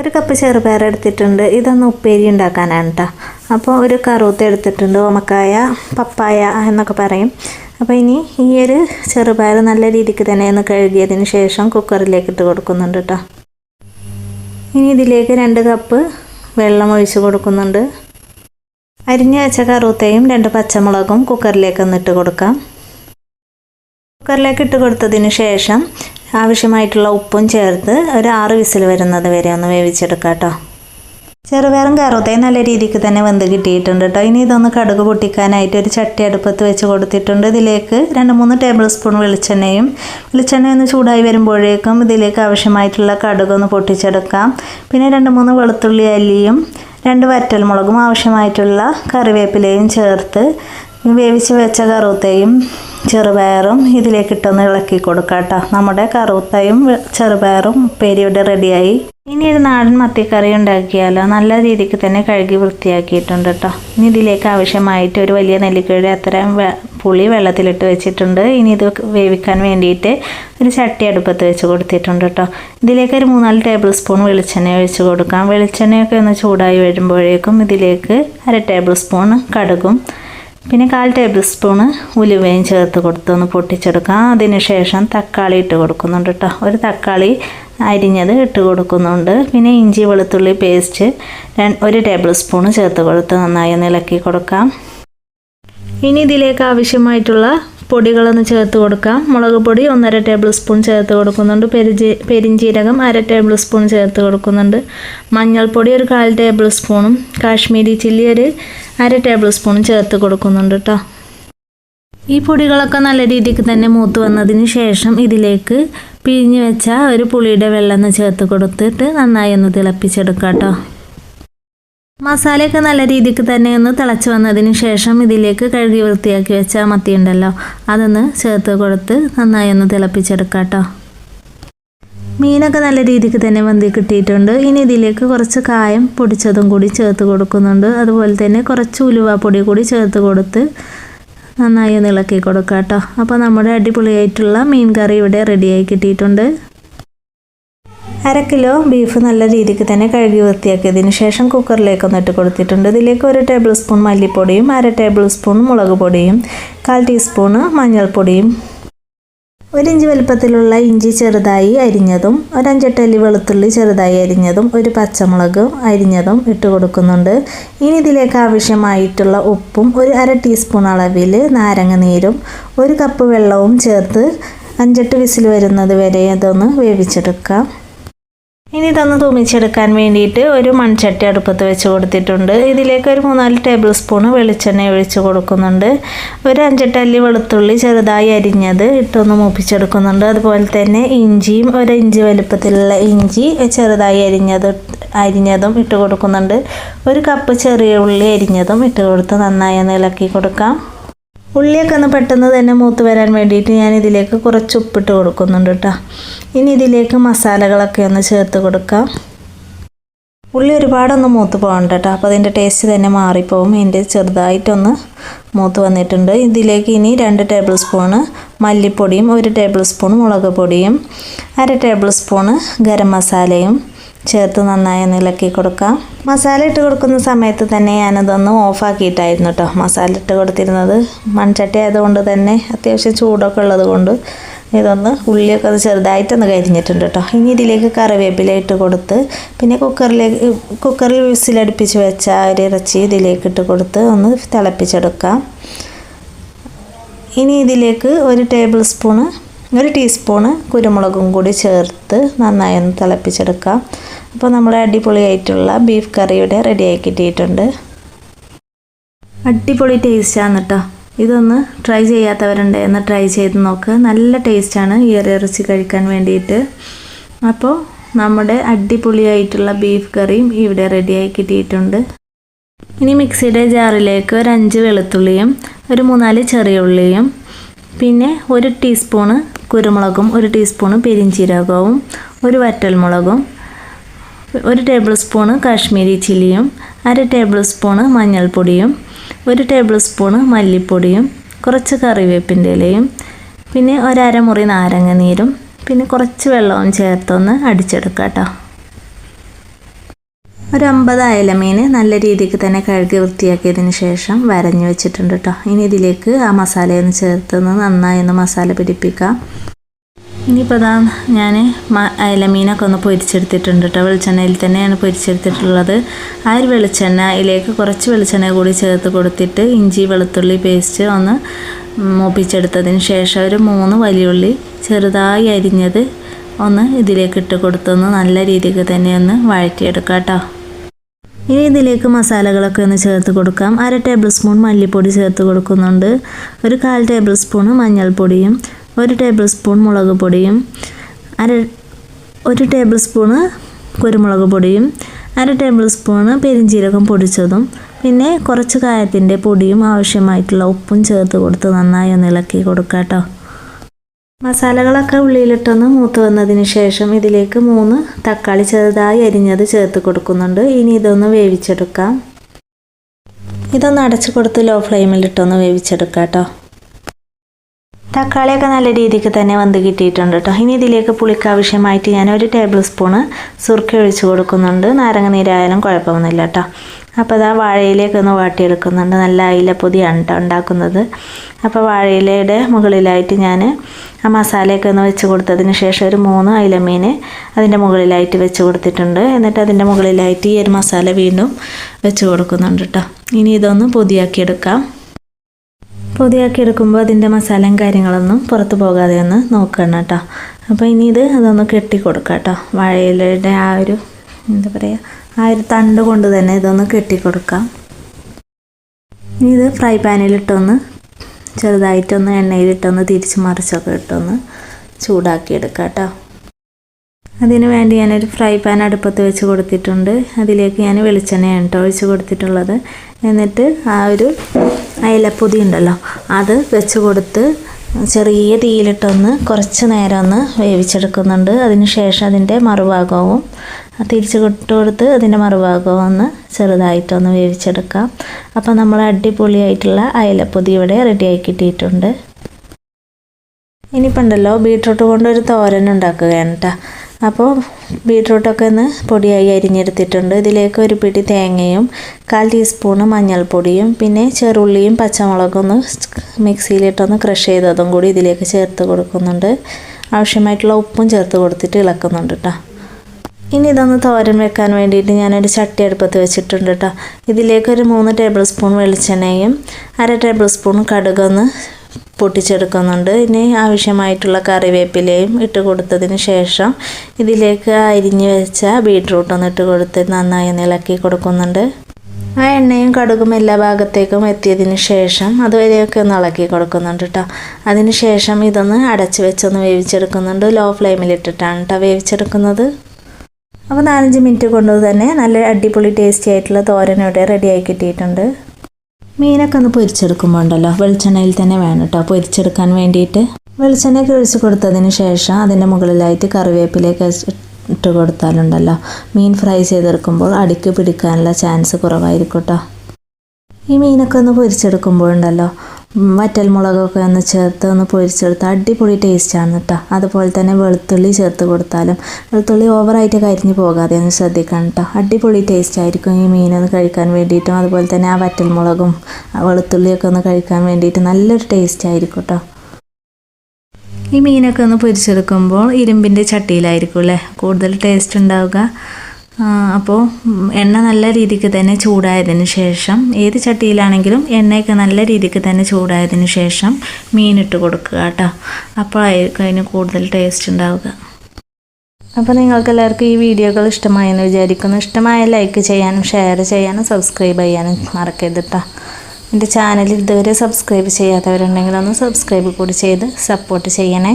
ഒരു കപ്പ് ചെറുപയർ എടുത്തിട്ടുണ്ട്. ഇതൊന്ന് ഉപ്പേരി ഉണ്ടാക്കാനാണ് കേട്ടോ അപ്പോൾ ഒരു കറുത്ത എടുത്തിട്ടുണ്ട്. ഓമക്കായ പപ്പായ എന്നൊക്കെ പറയും. അപ്പോൾ ഇനി ഈ ഒരു ചെറുപയർ നല്ല രീതിക്ക് തന്നെ ഒന്ന് കഴുകിയതിന് ശേഷം കുക്കറിലേക്ക് ഇട്ട് കൊടുക്കുന്നുണ്ട് കേട്ടോ ഇനി ഇതിലേക്ക് രണ്ട് കപ്പ് വെള്ളം ഒഴിച്ച് കൊടുക്കുന്നുണ്ട്. അരിഞ്ഞു വെച്ച കറുത്തയും രണ്ട് പച്ചമുളകും കുക്കറിലേക്ക് ഒന്ന് ഇട്ട് കൊടുക്കാം. കുക്കറിലേക്ക് ഇട്ട് കൊടുത്തതിന് ശേഷം ആവശ്യമായിട്ടുള്ള ഉപ്പും ചേർത്ത് ഒരു ആറ് വിസിൽ വരുന്നത് വരെ ഒന്ന് വേവിച്ചെടുക്കാം കേട്ടോ. ചെറുപയറും കറുത്തയും നല്ല രീതിക്ക് തന്നെ വെന്ത് കിട്ടിയിട്ടുണ്ട് കേട്ടോ. ഇനി ഇതൊന്ന് കടുക് പൊട്ടിക്കാനായിട്ട് ഒരു ചട്ടി അടുപ്പത്ത് വെച്ച് കൊടുത്തിട്ടുണ്ട്. ഇതിലേക്ക് രണ്ട് മൂന്ന് ടേബിൾ സ്പൂൺ വെളിച്ചെണ്ണയും വെളിച്ചെണ്ണ ഒന്ന് ചൂടായി വരുമ്പോഴേക്കും ഇതിലേക്ക് ആവശ്യമായിട്ടുള്ള കടുക് ഒന്ന് പൊട്ടിച്ചെടുക്കാം. പിന്നെ രണ്ട് മൂന്ന് വെളുത്തുള്ളി അല്ലിയും രണ്ട് വറ്റൽമുളകും ആവശ്യമായിട്ടുള്ള കറിവേപ്പിലയും ചേർത്ത് വേവിച്ച് വെച്ച കറുത്തയും ചെറുപയറും ഇതിലേക്ക് ഇട്ടൊന്ന് ഇളക്കി കൊടുക്കാം കേട്ടോ നമ്മുടെ കറുത്തയും ചെറുപയറും ഉപ്പേരിയുടെ റെഡിയായി. ഇനി ഒരു നാടൻ മത്തിക്കറി ഉണ്ടാക്കിയാലോ? നല്ല രീതിക്ക് തന്നെ കഴുകി വൃത്തിയാക്കിയിട്ടുണ്ട് കേട്ടോ ഇനി ഇതിലേക്ക് ആവശ്യമായിട്ട് ഒരു വലിയ നെല്ലിക്കയുടെ അത്രയും പുളി വെള്ളത്തിലിട്ട് വെച്ചിട്ടുണ്ട്. ഇനി ഇത് വേവിക്കാൻ വേണ്ടിയിട്ട് ഒരു ചട്ടി അടുപ്പത്ത് വെച്ച് കൊടുത്തിട്ടുണ്ട് കേട്ടോ ഇതിലേക്ക് ഒരു മൂന്നാൽ ടേബിൾ സ്പൂൺ വെളിച്ചെണ്ണ ഒഴിച്ച് കൊടുക്കാം. വെളിച്ചെണ്ണയൊക്കെ ഒന്ന് ചൂടായി വരുമ്പോഴേക്കും ഇതിലേക്ക് അര ടേബിൾ സ്പൂൺ കടുകും പിന്നെ കാൽ ടേബിൾ സ്പൂണ് ഉലുവയും ചേർത്ത് കൊടുത്തൊന്ന് പൊട്ടിച്ചെടുക്കാം. അതിനുശേഷം തക്കാളി ഇട്ട് കൊടുക്കുന്നുണ്ട് കേട്ടോ ഒരു തക്കാളി അരിഞ്ഞത് ഇട്ട് കൊടുക്കുന്നുണ്ട്. പിന്നെ ഇഞ്ചി വെളുത്തുള്ളി പേസ്റ്റ് ഒരു ടേബിൾ സ്പൂണ് ചേർത്ത് കൊടുത്ത് നന്നായി ഒന്ന് ഇളക്കി കൊടുക്കാം. ഇനി ഇതിലേക്ക് ആവശ്യമായിട്ടുള്ള പൊടികളൊന്ന് ചേർത്ത് കൊടുക്കാം. മുളക് പൊടി ഒന്നര ടേബിൾ സ്പൂൺ ചേർത്ത് കൊടുക്കുന്നുണ്ട്. പെരിജി പെരിഞ്ചീരകം അര ടേബിൾ സ്പൂൺ ചേർത്ത് കൊടുക്കുന്നുണ്ട്. മഞ്ഞൾപ്പൊടി ഒരു കാൽ ടേബിൾ സ്പൂണും കാശ്മീരി ചില്ലി ഒരു അര ടേബിൾ സ്പൂണും ചേർത്ത് കൊടുക്കുന്നുണ്ട് കേട്ടോ ഈ പൊടികളൊക്കെ നല്ല രീതിക്ക് തന്നെ മൂത്ത് വന്നതിന് ശേഷം ഇതിലേക്ക് പിഴിഞ്ഞ് വെച്ച ഒരു പുളിയുടെ വെള്ളം ചേർത്ത് കൊടുത്തിട്ട് നന്നായി ഒന്ന് തിളപ്പിച്ചെടുക്കാം കേട്ടോ മസാലയൊക്കെ നല്ല രീതിക്ക് തന്നെ ഒന്ന് തിളച്ച് വന്നതിന് ശേഷം ഇതിലേക്ക് കഴുകി വൃത്തിയാക്കി വെച്ച മത്തി ഉണ്ടല്ലോ അതൊന്ന് ചേർത്ത് കൊടുത്ത് നന്നായി ഒന്ന് തിളപ്പിച്ചെടുക്കാം കേട്ടോ മീനൊക്കെ നല്ല രീതിക്ക് തന്നെ വന്തി കിട്ടിയിട്ടുണ്ട്. ഇനി ഇതിലേക്ക് കുറച്ച് കായം പൊടിച്ചതും കൂടി ചേർത്ത് കൊടുക്കുന്നുണ്ട്. അതുപോലെ തന്നെ കുറച്ച് ഉലുവാപ്പൊടി കൂടി ചേർത്ത് കൊടുത്ത് നന്നായി ഒന്ന് ഇളക്കി കൊടുക്കാം കേട്ടോ അപ്പോൾ നമ്മുടെ അടിപൊളിയായിട്ടുള്ള മീൻ കറി ഇവിടെ റെഡിയായി കിട്ടിയിട്ടുണ്ട്. അര കിലോ ബീഫ് നല്ല രീതിക്ക് തന്നെ കഴുകി വൃത്തിയാക്കിയതിന് ശേഷം കുക്കറിലേക്ക് ഇട്ട് കൊടുത്തിട്ടുണ്ട്. ഇതിലേക്ക് ഒരു ടേബിൾ സ്പൂൺ മല്ലിപ്പൊടിയും അര ടേബിൾ സ്പൂൺ മുളക് പൊടിയും കാൽ ടീസ്പൂണ് മഞ്ഞൾപ്പൊടിയും ഒരിഞ്ച് വലുപ്പത്തിലുള്ള ഇഞ്ചി ചെറുതായി അരിഞ്ഞതും ഒരു അഞ്ചെട്ടല്ലി വെളുത്തുള്ളി ചെറുതായി അരിഞ്ഞതും ഒരു പച്ചമുളക് അരിഞ്ഞതും ഇട്ട് കൊടുക്കുന്നുണ്ട്. ഇനി ഇതിലേക്ക് ആവശ്യമായിട്ടുള്ള ഉപ്പും ഒരു അര ടീസ്പൂൺ അളവിൽ നാരങ്ങ നീരും ഒരു കപ്പ് വെള്ളവും ചേർത്ത് അഞ്ചെട്ട് വിസിൽ വരുന്നത് വരെ അതൊന്ന് വേവിച്ചെടുക്കാം. ഇനി ഇതൊന്ന് തുമിച്ചെടുക്കാൻ വേണ്ടിയിട്ട് ഒരു മൺചട്ടി അടുപ്പത്ത് വെച്ച് കൊടുത്തിട്ടുണ്ട്. ഇതിലേക്ക് ഒരു മൂന്നാൽ ടേബിൾ സ്പൂൺ വെളിച്ചെണ്ണ ഒഴിച്ച് കൊടുക്കുന്നുണ്ട്. ഒരു അഞ്ചെട്ടല്ലി വെളുത്തുള്ളി ചെറുതായി അരിഞ്ഞത് ഇട്ടൊന്ന് മൂപ്പിച്ചെടുക്കുന്നുണ്ട്. അതുപോലെ തന്നെ ഇഞ്ചിയും ഒരു ഇഞ്ചി വലുപ്പത്തിലുള്ള ഇഞ്ചി ചെറുതായി അരിഞ്ഞത് അരിഞ്ഞതും ഇട്ട് കൊടുക്കുന്നുണ്ട്. ഒരു കപ്പ് ചെറിയ ഉള്ളി അരിഞ്ഞതും ഇട്ട് കൊടുത്ത് നന്നായി ഒന്ന് ഇളക്കി കൊടുക്കാം. ഉള്ളിയൊക്കെ ഒന്ന് പെട്ടെന്ന് തന്നെ മൂത്ത് വരാൻ വേണ്ടിയിട്ട് ഞാൻ ഇതിലേക്ക് കുറച്ച് ഉപ്പിട്ട് കൊടുക്കുന്നുണ്ട് കേട്ടോ. ഇനി ഇതിലേക്ക് മസാലകളൊക്കെ ഒന്ന് ചേർത്ത് കൊടുക്കാം. ഉള്ളി ഒരുപാടൊന്ന് മൂത്ത് പോകണ്ട കേട്ടോ. അപ്പോൾ അതിന്റെ ടേസ്റ്റ് തന്നെ മാറിപ്പോവും. ഇതിന്റെ ചെറുതായിട്ടൊന്ന് മൂത്ത് വന്നിട്ടുണ്ട്. ഇതിലേക്ക് ഇനി രണ്ട് ടേബിൾ സ്പൂണ് മല്ലിപ്പൊടിയും ഒരു ടേബിൾ സ്പൂൺ മുളക് പൊടിയും അര ടേബിൾ സ്പൂണ് ഗരം മസാലയും ചേർത്ത് നന്നായി ഒന്ന് ഇളക്കി കൊടുക്കാം. മസാല ഇട്ട് കൊടുക്കുന്ന സമയത്ത് തന്നെ ഞാനതൊന്ന് ഓഫാക്കിയിട്ടായിരുന്നു കേട്ടോ മസാല ഇട്ട് കൊടുത്തിരുന്നത്. മൺചട്ടി ആയതുകൊണ്ട് തന്നെ അത്യാവശ്യം ചൂടൊക്കെ ഉള്ളത് കൊണ്ട് ഇതൊന്ന് ഉള്ളിയൊക്കെ അത് ചെറുതായിട്ടൊന്ന് കരിഞ്ഞിട്ടുണ്ട് കേട്ടോ ഇനി ഇതിലേക്ക് കറിവേപ്പില ഇട്ട് കൊടുത്ത് പിന്നെ കുക്കറിലേക്ക് കുക്കറിൽ വിസിലടുപ്പിച്ച് വെച്ച ഒരു ഇറച്ചി ഇതിലേക്ക് ഇട്ട് കൊടുത്ത് ഒന്ന് തിളപ്പിച്ചെടുക്കാം. ഇനി ഇതിലേക്ക് ഒരു ടേബിൾ സ്പൂണ് ഒരു ടീസ്പൂണ് കുരുമുളകും കൂടി ചേർത്ത് നന്നായി ഒന്ന് തിളപ്പിച്ചെടുക്കാം അപ്പോൾ നമ്മുടെ അടിപൊളിയായിട്ടുള്ള ബീഫ് കറിയുടെ റെഡിയാക്കി കിട്ടിയിട്ടുണ്ട്. അടിപൊളി ടേസ്റ്റാണ് കേട്ടോ ഇതൊന്ന് ട്രൈ ചെയ്യാത്തവരുണ്ട് എന്ന് ട്രൈ ചെയ്ത് നോക്ക്. നല്ല ടേസ്റ്റാണ് ഈ ഇറച്ചി കഴിക്കാൻ വേണ്ടിയിട്ട്. അപ്പോൾ നമ്മുടെ അടിപൊളിയായിട്ടുള്ള ബീഫ് കറിയും ഇവിടെ റെഡിയായി കിട്ടിയിട്ടുണ്ട്. ഇനി മിക്സിയുടെ ജാറിലേക്ക് ഒരു അഞ്ച് വെളുത്തുള്ളിയും ഒരു മൂന്നാൽ ചെറിയ ഉള്ളിയും പിന്നെ ഒരു ടീസ്പൂണ് കുരുമുളകും ഒരു ടീസ്പൂണ് പെരിഞ്ചീരകവും ഒരു വറ്റൽമുളകും ഒരു ടേബിൾ സ്പൂണ് കാശ്മീരി ചില്ലിയും അര ടേബിൾ സ്പൂണ് മഞ്ഞൾപ്പൊടിയും ഒരു ടേബിൾ സ്പൂണ് മല്ലിപ്പൊടിയും കുറച്ച് കറിവേപ്പിന്റെ ഇലയും പിന്നെ ഒരമുറി നാരങ്ങ നീരും പിന്നെ കുറച്ച് വെള്ളവും ചേർത്തൊന്ന് അടിച്ചെടുക്കാം കേട്ടോ ഒരു അമ്പത് അയല മീൻ നല്ല രീതിക്ക് തന്നെ കഴുകി വൃത്തിയാക്കിയതിന് ശേഷം വരഞ്ഞു വെച്ചിട്ടുണ്ട് കേട്ടോ ഇനി ഇതിലേക്ക് ആ മസാലയൊന്ന് ചേർത്തൊന്ന് നന്നായി ഒന്ന് മസാല പിടിപ്പിക്കാം. ഇനിയിപ്പോൾ അതാ ഞാൻ അയല മീനൊക്കെ ഒന്ന് പൊരിച്ചെടുത്തിട്ടുണ്ട് കേട്ടോ വെളിച്ചെണ്ണയിൽ തന്നെയാണ് പൊരിച്ചെടുത്തിട്ടുള്ളത്. ആ ഒരു വെളിച്ചെണ്ണ കുറച്ച് വെളിച്ചെണ്ണ കൂടി ചേർത്ത് കൊടുത്തിട്ട് ഇഞ്ചി വെളുത്തുള്ളി പേസ്റ്റ് ഒന്ന് മൂപ്പിച്ചെടുത്തതിന് ശേഷം ഒരു മൂന്ന് വലിയുള്ളി ചെറുതായി അരിഞ്ഞത് ഒന്ന് ഇതിലേക്ക് ഇട്ട് കൊടുത്തൊന്ന് നല്ല രീതിക്ക് തന്നെ ഒന്ന് വഴറ്റിയെടുക്കാം കേട്ടോ. ഇനി ഇതിലേക്ക് മസാലകളൊക്കെ ഒന്ന് ചേർത്ത് കൊടുക്കാം. അര ടേബിൾ സ്പൂൺ മല്ലിപ്പൊടി ചേർത്ത് കൊടുക്കുന്നുണ്ട്. ഒരു കാൽ ടേബിൾ സ്പൂൺ മഞ്ഞൾപ്പൊടിയും ഒരു ടേബിൾ സ്പൂൺ മുളക് പൊടിയും അര ഒരു ടേബിൾ സ്പൂണ് കുരുമുളക് പൊടിയും അര ടേബിൾ സ്പൂണ് പെരിഞ്ചീരകം പൊടിച്ചതും പിന്നെ കുറച്ച് കായത്തിന്റെ പൊടിയും ആവശ്യമായിട്ടുള്ള ഉപ്പും ചേർത്ത് കൊടുത്ത് നന്നായി ഒന്ന് ഇളക്കി കൊടുക്കാം കേട്ടോ. മസാലകളൊക്കെ ഉള്ളിയിലിട്ടൊന്ന് മൂത്ത് വന്നതിന് ശേഷം ഇതിലേക്ക് മൂന്ന് തക്കാളി ചെറുതായി അരിഞ്ഞത് ചേർത്ത് കൊടുക്കുന്നുണ്ട്. ഇനി ഇതൊന്ന് വേവിച്ചെടുക്കാം. ഇതൊന്ന് അടച്ചു കൊടുത്ത് ലോ ഫ്ലെയിമിലിട്ടൊന്ന് വേവിച്ചെടുക്കാം കേട്ടോ. തക്കാളിയൊക്കെ നല്ല രീതിക്ക് തന്നെ വന്ന് കിട്ടിയിട്ടുണ്ട് കേട്ടോ. ഇനി ഇതിലേക്ക് പുളിക്ക് ആവശ്യമായിട്ട് ഞാൻ ഒരു ടേബിൾ സ്പൂണ് സുർക്ക ഒഴിച്ച് കൊടുക്കുന്നുണ്ട്. നാരങ്ങ നീരായാലും കുഴപ്പമൊന്നുമില്ല കേട്ടോ. അപ്പോൾ അതാ വാഴയിലേക്ക് ഒന്ന് വാട്ടിയെടുക്കുന്നുണ്ട്. നല്ല അയിലപ്പൊതിയാണ് കേട്ടോ ഉണ്ടാക്കുന്നത്. അപ്പോൾ വാഴയിലയുടെ മുകളിലായിട്ട് ഞാൻ ആ മസാലയൊക്കെ ഒന്ന് വെച്ച് കൊടുത്തതിന് ശേഷം ഒരു മൂന്ന് അയിലമീൻ അതിന്റെ മുകളിലായിട്ട് വെച്ച് കൊടുത്തിട്ടുണ്ട്. എന്നിട്ട് അതിന്റെ മുകളിലായിട്ട് ഈ ഒരു മസാല വീണ്ടും വെച്ച് കൊടുക്കുന്നുണ്ട് കേട്ടോ ഇനി ഇതൊന്ന് പൊതിയാക്കിയെടുക്കാം. പൊതിയാക്കി എടുക്കുമ്പോൾ അതിന്റെ മസാലയും കാര്യങ്ങളൊന്നും പുറത്ത് പോകാതെ ഒന്ന് നോക്കണം കേട്ടോ അപ്പോൾ ഇനി ഇത് അതൊന്ന് കെട്ടി കൊടുക്കാം കേട്ടോ വാഴയിലയുടെ ആ ഒരു എന്താ പറയുക ആ ഒരു തണ്ട് കൊണ്ട് തന്നെ ഇതൊന്ന് കെട്ടിക്കൊടുക്കാം. ഇനി ഇത് ഫ്രൈ പാനിലിട്ടൊന്ന് ചെറുതായിട്ടൊന്ന് എണ്ണയിലിട്ടൊന്ന് തിരിച്ച് മറിച്ചൊക്കെ ഇട്ടൊന്ന് ചൂടാക്കി എടുക്കാം കേട്ടോ. അതിന് വേണ്ടി ഞാനൊരു ഫ്രൈ പാൻ അടുപ്പത്ത് വെച്ച് കൊടുത്തിട്ടുണ്ട്. അതിലേക്ക് ഞാൻ വെളിച്ചെണ്ണയാണ് കേട്ടോ ഒഴിച്ച് കൊടുത്തിട്ടുള്ളത്. എന്നിട്ട് ആ ഒരു അയലപ്പൊതി ഉണ്ടല്ലോ അത് വെച്ച് കൊടുത്ത് ചെറിയ തീയിലിട്ടൊന്ന് കുറച്ച് നേരം ഒന്ന് വേവിച്ചെടുക്കുന്നുണ്ട്. അതിന് ശേഷം അതിന്റെ മറുഭാഗവും തിരിച്ച് കൊട്ട് കൊടുത്ത് അതിന്റെ മറുഭാഗം ഒന്ന് ചെറുതായിട്ടൊന്ന് വേവിച്ചെടുക്കാം. അപ്പോൾ നമ്മൾ അടിപൊളിയായിട്ടുള്ള അയലപ്പൊതി ഇവിടെ റെഡിയായി കിട്ടിയിട്ടുണ്ട്. ഇനിയിപ്പോൾ ഉണ്ടല്ലോ ബീട്രൂട്ട് കൊണ്ടൊരു തോരൻ ഉണ്ടാക്കുകയാണ് കേട്ടോ അപ്പോൾ ബീട്രൂട്ടൊക്കെ ഒന്ന് പൊടിയായി അരിഞ്ഞെടുത്തിട്ടുണ്ട്. ഇതിലേക്ക് ഒരു പിടി തേങ്ങയും കാൽ ടീസ്പൂണ് മഞ്ഞൾപ്പൊടിയും പിന്നെ ചെറുള്ളിയും പച്ചമുളകും ഒന്ന് മിക്സിയിലിട്ടൊന്ന് ക്രഷ് ചെയ്തതും കൂടി ഇതിലേക്ക് ചേർത്ത് കൊടുക്കുന്നുണ്ട്. ആവശ്യമായിട്ടുള്ള ഉപ്പും ചേർത്ത് കൊടുത്തിട്ട് ഇളക്കുന്നുണ്ട് കേട്ടോ ഇനി ഇതൊന്ന് തോരൻ വെക്കാൻ വേണ്ടിയിട്ട് ഞാനൊരു ചട്ടി അടുപ്പത്ത് വെച്ചിട്ടുണ്ട് കേട്ടോ ഇതിലേക്ക് ഒരു മൂന്ന് ടേബിൾ സ്പൂൺ വെളിച്ചെണ്ണയും അര ടേബിൾ സ്പൂൺ കടുകൊന്ന് പൊട്ടിച്ചെടുക്കുന്നുണ്ട്. ഇനി ആവശ്യമായിട്ടുള്ള കറിവേപ്പിലയും ഇട്ട് കൊടുത്തതിന് ശേഷം ഇതിലേക്ക് അരിഞ്ഞ് വെച്ച ബീട്രൂട്ട് ഒന്ന് ഇട്ട് കൊടുത്ത് നന്നായി ഇളക്കി കൊടുക്കുന്നുണ്ട്. ആ എണ്ണയും കടുകും എല്ലാ ഭാഗത്തേക്കും എത്തിയതിന് ശേഷം അതുവരെയൊക്കെ ഒന്ന് ഇളക്കി കൊടുക്കുന്നുണ്ട് കേട്ടോ അതിന് ശേഷം ഇതൊന്ന് അടച്ച് വെച്ചൊന്ന് വേവിച്ചെടുക്കുന്നുണ്ട്. ലോ ഫ്ലെയിമിലിട്ടിട്ടാണ് കേട്ടോ വേവിച്ചെടുക്കുന്നത്. അപ്പോൾ നാലഞ്ച് മിനിറ്റ് കൊണ്ട് തന്നെ നല്ല അടിപൊളി ടേസ്റ്റി ആയിട്ടുള്ള തോരൻ ഇവിടെ റെഡിയായി കിട്ടിയിട്ടുണ്ട്. മീനൊക്കെ ഒന്ന് പൊരിച്ചെടുക്കുമ്പോൾ ഉണ്ടല്ലോ വെളിച്ചെണ്ണയിൽ തന്നെ വേണം കേട്ടോ. പൊരിച്ചെടുക്കാൻ വേണ്ടിയിട്ട് വെളിച്ചെണ്ണയൊക്കെ ഒഴിച്ച് കൊടുത്തതിന് ശേഷം അതിന്റെ മുകളിലായിട്ട് കറിവേപ്പിലേക്ക് ഇട്ട് കൊടുത്താലുണ്ടല്ലോ. മീൻ ഫ്രൈ ചെയ്തെടുക്കുമ്പോൾ അടിക്ക് പിടിക്കാനുള്ള ചാൻസ് കുറവായിരിക്കും കേട്ടോ. ഈ മീനൊക്കെ ഒന്ന് പൊരിച്ചെടുക്കുമ്പോഴുണ്ടല്ലോ വറ്റൽമുളകൊക്കെ ഒന്ന് ചേർത്ത് ഒന്ന് പൊരിച്ചെടുത്താൽ അടിപൊളി ടേസ്റ്റാണ് കേട്ടോ അതുപോലെ തന്നെ വെളുത്തുള്ളി ചേർത്ത് കൊടുത്താലും വെളുത്തുള്ളി ഓവറായിട്ട് കരിഞ്ഞു പോകാതെ ഒന്ന് ശ്രദ്ധിക്കണം കേട്ടോ അടിപൊളി ടേസ്റ്റ് ആയിരിക്കും ഈ മീനൊന്ന് കഴിക്കാൻ വേണ്ടിയിട്ടും. അതുപോലെ തന്നെ ആ വറ്റൽമുളകും വെളുത്തുള്ളിയൊക്കെ ഒന്ന് കഴിക്കാൻ വേണ്ടിയിട്ട് നല്ലൊരു ടേസ്റ്റ് ആയിരിക്കും കേട്ടോ ഈ മീനൊക്കെ ഒന്ന് പൊരിച്ചെടുക്കുമ്പോൾ ഇരുമ്പിന്റെ ചട്ടിയിലായിരിക്കും അല്ലേ കൂടുതൽ ടേസ്റ്റ് ഉണ്ടാവുക. അപ്പോൾ എണ്ണ നല്ല രീതിക്ക് തന്നെ ചൂടായതിന് ശേഷം ഏത് ചട്ടിയിലാണെങ്കിലും എണ്ണയൊക്കെ നല്ല രീതിക്ക് തന്നെ ചൂടായതിന് ശേഷം മീനിട്ട് കൊടുക്കുക കേട്ടോ. അപ്പോഴായിരിക്കും അതിന് കൂടുതൽ ടേസ്റ്റ് ഉണ്ടാവുക. അപ്പോൾ നിങ്ങൾക്ക് എല്ലാവർക്കും ഈ വീഡിയോകൾ ഇഷ്ടമായെന്ന് വിചാരിക്കുന്നു. ഇഷ്ടമായ ലൈക്ക് ചെയ്യാനും ഷെയർ ചെയ്യാനും സബ്സ്ക്രൈബ് ചെയ്യാനും മറക്കരുത് കേട്ടോ. എന്റെ ചാനൽ ഇതുവരെ സബ്സ്ക്രൈബ് ചെയ്യാത്തവരുണ്ടെങ്കിൽ ഒന്ന് സബ്സ്ക്രൈബ് കൂടി ചെയ്ത് സപ്പോർട്ട് ചെയ്യണേ.